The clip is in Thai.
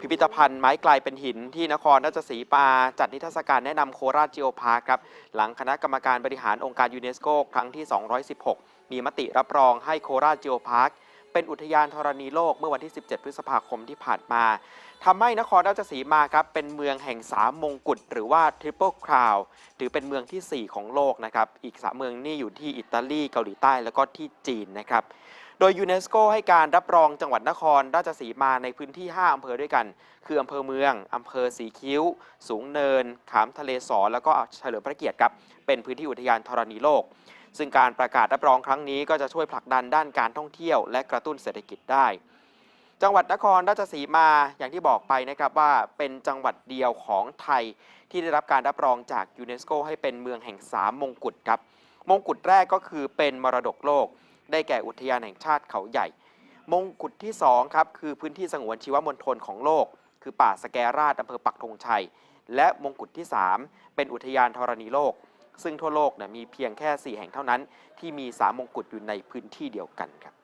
พิพิธภัณฑ์ไม้กลายเป็นหินที่นครราชสีมาจัดนิทรรศการแนะนำโคราชจิโอพาร์คครับหลังคณะกรรมการบริหารองค์การยูเนสโกครั้งที่ 216 มีมติรับรองให้โคราชจิโอพาร์คเป็นอุทยานธรณีโลกเมื่อวันที่ 17 พฤษภาคมที่ผ่านมาทำให้นครราชสีมาครับเป็นเมืองแห่งสามมงกุฎหรือว่า Triple Crown ถือเป็นเมืองที่ 4 ของโลกนะครับอีก3เมืองนี่อยู่ที่อิตาลีเกาหลีใต้แล้วก็ที่จีนนะครับ โดยยูเนสโกให้การรับรองจังหวัดนครราชสีมาในพื้นที่ 5 อำเภอด้วยกัน คืออำเภอเมือง อำเภอสีคิ้ว สูงเนิน ขามทะเลสอแล้วก็เฉลิมพระเกียรติครับ เป็นพื้นที่อุทยานธรณีโลก ซึ่งการประกาศรับรองครั้งนี้ก็จะช่วยผลักดันด้านการท่องเที่ยว และกระตุ้นเศรษฐกิจได้ จังหวัดนครราชสีมาอย่างที่บอกไปนะครับว่าเป็นจังหวัดเดียวของไทย ที่ได้รับการรับรองจากยูเนสโกให้เป็นเมืองแห่งสามมงกุฎครับ มงกุฎแรกก็คือเป็นมรดกโลก ได้แก่อุทยานแห่งชาติเขาใหญ่ มงกุฎที่2ครับคือพื้นที่สงวนชีวมณฑลของโลก คือป่าสแกราดอำเภอปักธงชัย และมงกุฎที่ 3 เป็นอุทยานธรณีโลก ซึ่งทั่วโลกเนี่ยมีเพียงแค่ 4 แห่งเท่านั้น ที่มี 3 มงกุฎอยู่ในพื้นที่เดียวกันครับ